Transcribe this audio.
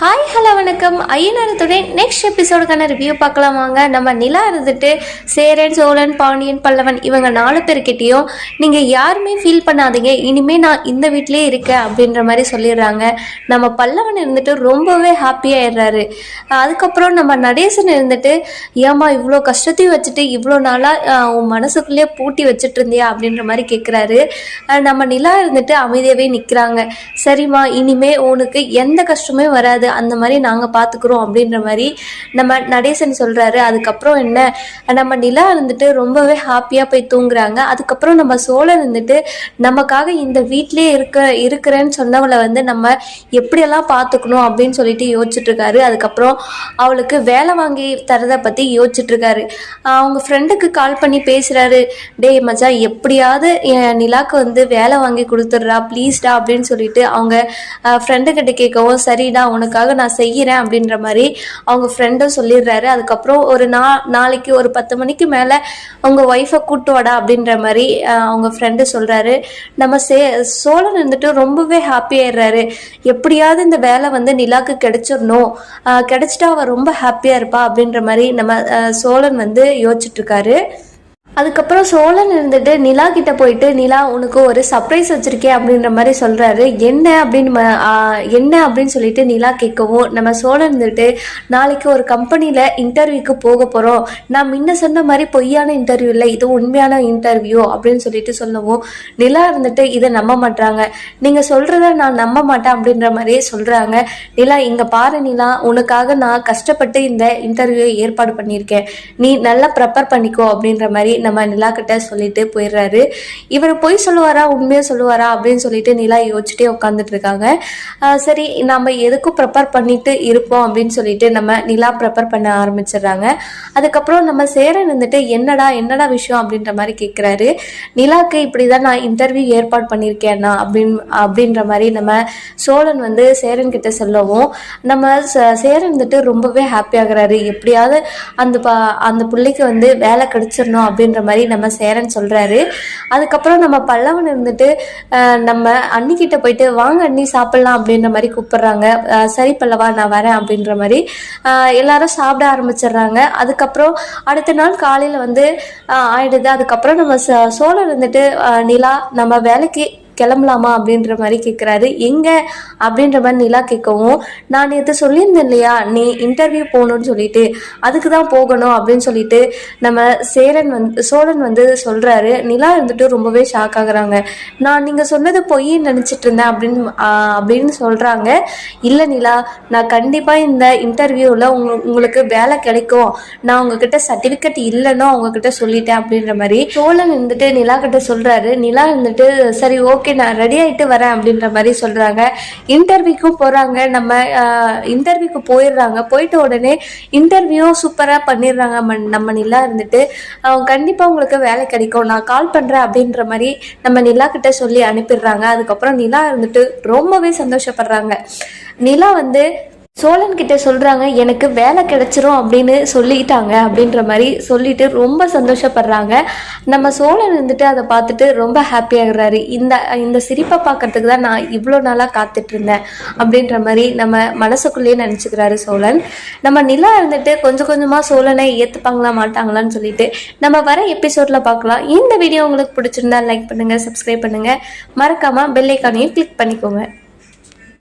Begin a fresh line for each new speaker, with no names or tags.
Hi hello வணக்கம். ஐயனாரத்துடைய next எபிசோடுக்கான review பார்க்கலாம் வாங்க. நம்ம நிலா இருந்துட்டு சேரன் சோழன் பாண்டியன் பல்லவன் இவங்க நாலு பேர்கிட்டையும் நீங்கள் யாருமே ஃபீல் பண்ணாதீங்க. இனிமேல் நான் இந்த வீட்டிலே இருக்கேன் அப்படின்ற மாதிரி சொல்லிடுறாங்க. நம்ம பல்லவன் இருந்துட்டு ரொம்பவே ஹாப்பியாகிடுறாரு அதுக்கப்புறம் நம்ம நடேசன் இருந்துட்டு ஏமா இவ்வளோ கஷ்டத்தையும் வச்சுட்டு இவ்வளோ நாளாக உன் மனசுக்குள்ளேயே பூட்டி வச்சுட்டு இருந்தியா? அப்படின்ற மாதிரி கேட்குறாரு நம்ம நிலா இருந்துட்டு அமைதியாகவே நிற்கிறாங்க சரிம்மா இனிமேல் உனக்கு எந்த கஷ்டமே வராது. அந்த மாதிரி நாங்கள் பார்த்துக்குறோம் அப்படின்ற மாதிரி நம்ம நடேசன் சொல்கிறாரு அதுக்கப்புறம் என்ன? நம்ம நிலா இருந்துட்டு ரொம்பவே ஹாப்பியாக போய் தூங்குறாங்க. அதுக்கப்புறம் நம்ம சோழன் இருந்துட்டு நமக்காக இந்த வீட்லேயே இருக்க இருக்கிறேன்னு சொன்னவளை வந்து நம்ம எப்படியெல்லாம் பார்த்துக்கணும் அப்படின்னு சொல்லிட்டு யோசிச்சுட்டு இருக்காரு அதுக்கப்புறம் அவளுக்கு வேலை வாங்கி தரதை பற்றி யோசிச்சுட்டு இருக்காரு அவங்க ஃப்ரெண்டுக்கு கால் பண்ணி பேசுகிறாரு டேய் மச்சா எப்படியாவது என் நிலாக்கு வந்து வேலை வாங்கி கொடுத்துட்றா ப்ளீஸ்டா அப்படின்னு சொல்லிட்டு அவங்க ஃப்ரெண்டு கிட்ட கேட்கவும் சரிடா உனக்கு உனக்காக நான் செய்கிறேன் அப்படின்ற மாதிரி அவங்க ஃப்ரெண்டும் சொல்லிடுறாரு. அதுக்கப்புறம் ஒரு நா நாளைக்கு ஒரு பத்து மணிக்கு மேலே அவங்க ஒய்ஃபை கூட்டு வாடா அப்படின்ற மாதிரி அவங்க ஃப்ரெண்டு சொல்கிறாரு நம்ம சே சோழன் இருந்துட்டு ரொம்பவே ஹாப்பியாயிடுறாரு எப்படியாவது இந்த வேலை வந்து நிலாக்கு கிடைச்சிடணும். கிடச்சிட்டா கிடைச்சிட்டா அவள் ரொம்ப ஹாப்பியாக இருப்பா அப்படின்ற மாதிரி நம்ம சோழன் வந்து யோசிச்சுட்ருக்காரு இருக்காரு. அதுக்கப்புறம் சோழன் இருந்துட்டு நிலா கிட்ட போயிட்டு நிலா உனக்கு ஒரு சர்ப்ரைஸ் வச்சிருக்கேன் அப்படின்ற மாதிரி சொல்றாரு. என்ன அப்படின்னு என்ன அப்படின்னு சொல்லிட்டு நிலா கேட்கவும் நம்ம சோழன் இருந்துட்டு நாளைக்கு ஒரு கம்பெனியில் இன்டர்வியூக்கு போக போகிறோம் நான் முன்ன சொன்ன மாதிரி பொய்யான இன்டர்வியூ இல்லை இது உண்மையான இன்டர்வியூ அப்படின்னு சொல்லிட்டு சொல்லவும் நிலா இருந்துட்டு இதை நம்ப மாட்டாங்க நீங்கள் சொல்கிறத நான் நம்ப மாட்டேன் அப்படின்ற மாதிரியே சொல்கிறாங்க நிலா இங்கே பாரு நிலா உனக்காக நான் கஷ்டப்பட்டு இந்த இன்டர்வியூ ஏற்பாடு பண்ணியிருக்கேன். நீ நல்லா ப்ரிப்பேர் பண்ணிக்கோ அப்படின்ற மாதிரி நம்ம நிலா கிட்ட சொல்லிட்டு போயிடுறாரு. இவர் பொய் சொல்லுவாரா உண்மையாக சொல்லுவாரா அப்படின்னு சொல்லிட்டு நிலா யோசிச்சுட்டே உட்காந்துட்டு இருக்காங்க. சரி நம்ம எதுக்கும் ப்ரிப்பேர் பண்ணிட்டு இருப்போம் அப்படின்னு சொல்லிட்டு நம்ம நிலா ப்ரிப்பேர் பண்ண ஆரம்பிச்சிடுறாங்க. அதுக்கப்புறம் நம்ம சேரன் வந்துட்டு என்னடா என்னடா விஷயம்? அப்படின்ற மாதிரி கேட்குறாரு நிலாக்கு இப்படி தான் நான் இன்டர்வியூ ஏற்பாடு பண்ணியிருக்கேன்னா அப்படின் அப்படின்ற மாதிரி நம்ம சோழன் வந்து சேரன் கிட்ட சொல்லவும் நம்ம சேரன் வந்துட்டு ரொம்பவே ஹாப்பி ஆகுறாரு. எப்படியாவது அந்த பா அந்த பிள்ளைக்கு வந்து வேலை கிடைச்சிடணும் அப்படின்ற மாதிரி நம்ம சேரன் சொல்கிறாரு அதுக்கப்புறம் நம்ம பல்லவன் இருந்துட்டு நம்ம அண்ணிக்கிட்ட போயிட்டு வாங்க அண்ணி சாப்பிட்லாம் அப்படின்ற மாதிரி கூப்பிட்றாங்க. சரி பல்லவா நான் வரேன் அப்படின்ற மாதிரி எல்லாரும் சாப்பிட ஆரம்பிச்சிடுறாங்க. அதுக்கப்புறம் அடுத்த நாள் காலையில் வந்து ஆயிடுது. அதுக்கப்புறம் நம்ம ச- சோழர் இருந்துட்டு நிலா நம்ம வேலைக்கு கிளம்பலாமா அப்படின்ற மாதிரி கேட்குறாரு எங்கே அப்படின்ற மாதிரி நிலா கேட்கவும் நான் நேற்று சொல்லியிருந்தேன் இல்லையா நீ இன்டர்வியூ போகணும்னு சொல்லிட்டு அதுக்கு தான் போகணும் அப்படின்னு சொல்லிட்டு நம்ம சேரன் வந்து சோழன் வந்து சொல்கிறாரு நிலா இருந்துட்டு ரொம்பவே ஷாக் ஆகுறாங்க. நான் நீங்கள் சொன்னது பொய்ன்னு நினச்சிட்டு இருந்தேன் அப்படின்னு அப்படின்னு சொல்கிறாங்க இல்லை நிலா நான் கண்டிப்பாக இந்த இன்டர்வியூவில் உங்க உங்களுக்கு வேலை கிடைக்கும். நான் உங்ககிட்ட சர்டிஃபிகேட் இல்லைன்னு அவங்கக்கிட்ட சொல்லிட்டேன் அப்படின்ற மாதிரி. சோழன் இருந்துட்டு நிலா கிட்ட சொல்கிறாரு நிலா இருந்துட்டு சரி ஓகே ஓகே நான் ரெடி ஆகிட்டு வரேன் அப்படின்ற மாதிரி சொல்கிறாங்க இன்டர்வியூக்கும் போகிறாங்க நம்ம இன்டர்வியூக்கு போயிடுறாங்க. போயிட்ட உடனே இன்டர்வியூ சூப்பராக பண்ணிடுறாங்க. மண் நம்ம நிலா இருந்துட்டு அவங்க கண்டிப்பாக உங்களுக்கு வேலை கிடைக்கும். நான் கால் பண்ணுறேன் அப்படின்ற மாதிரி நம்ம நிலா கிட்ட சொல்லி அனுப்பிடுறாங்க. அதுக்கப்புறம் நிலா இருந்துட்டு ரொம்பவே சந்தோஷப்படுறாங்க. நிலா வந்து சோழன் கிட்ட சொல்றாங்க எனக்கு வேலை கிடைச்சிரும் அப்படின்னு சொல்லிட்டாங்க அப்படின்ற மாதிரி சொல்லிட்டு ரொம்ப சந்தோஷப்படுறாங்க. நம்ம சோழன் இருந்துட்டு அதை பார்த்துட்டு ரொம்ப ஹாப்பி ஆகுறாரு. இந்த இந்த சிரிப்பை பார்க்கறதுக்கு தான் நான் இவ்வளோ நாளாக காத்துட்டு இருந்தேன் அப்படின்ற மாதிரி நம்ம மனசுக்குள்ளேயே நினச்சிக்கிறாரு சோழன். நம்ம நிலா இருந்துட்டு கொஞ்சம் கொஞ்சமாக சோழனை ஏற்றுப்பாங்களா மாட்டாங்களான்னு சொல்லிட்டு நம்ம வர எபிசோடில் பார்க்கலாம். இந்த வீடியோ உங்களுக்கு பிடிச்சிருந்தா லைக் பண்ணுங்கள் சப்ஸ்கிரைப் பண்ணுங்கள் மறக்காமல் பெல்லைக்கானையும் கிளிக் பண்ணிக்கோங்க.